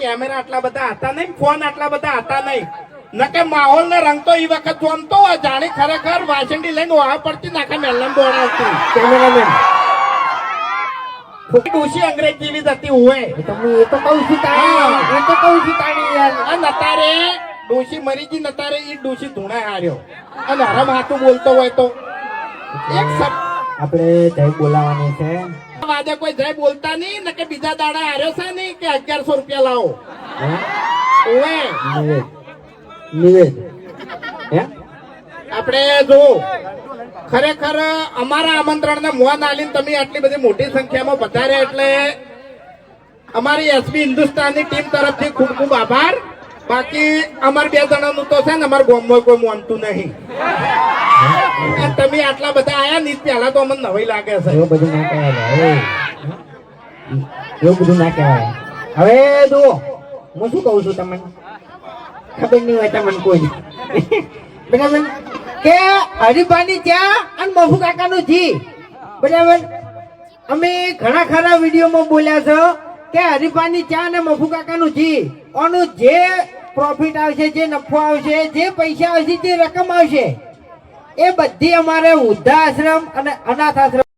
Camera આટલા બધા હતા નહીં ફોન આટલા બધા હતા નહીં. નકે માહોલ ને રંગ તો એ વખત જોમતો જાણે ખરેખર વાસંડી લઈને ઓહા પડતી નાખે મેલમ દોડાવતી કેમેરામેન. ડોશી અંગ્રેજ જેવી હતી હોય એ તો એ કહું છું તાણી. એ તો કહું છું તાણી યાર આ નતારે ડોશી મરી ગઈ નતારે ઈ ડોશી ધૂણા હાર્યો. અને હરમ હાથું બોલતો હોય તો. એક શબ્દ આપણે જય બોલાવાની છે. વાદે કોઈ જય બોલતા નહીં ને કે બીજા દાડા હાર્યો છે નહીં કે અગિયારસો રૂપિયા લાવો. ઓવે. આપણે જો ખરેખર અમારા આમંત્રણ ને મોહન આલીને તમે આટલી બધી મોટી સંખ્યામાં પધાર્યા એટલે અમારી એસબી હિન્દુસ્તાનની ટીમ તરફથી ખૂબ ખૂબ આભાર. બાકી અમાર બે જણાનું તો છે ને અમારા ગામમાં કોઈ માનતું નહીં. આટલા બધા આયા ને પહેલા તો અમને લાગે છે. હવે જુઓ, હું શું કહું છું કે હરિભાની ચા અને મફુ કાકાનું જી. બરાબર? અમે ઘણા ખરા વિડીયોમાં બોલ્યા છો કે હરિભાની ચા અને મફુ કાકાનું જી. આનું જે પ્રોફિટ આવશે, જે નફો આવશે, જે પૈસા આવશે, જે રકમ આવશે એ બધી અમારે વૃદ્ધાશ્રમ અને અનાથ આશ્રમ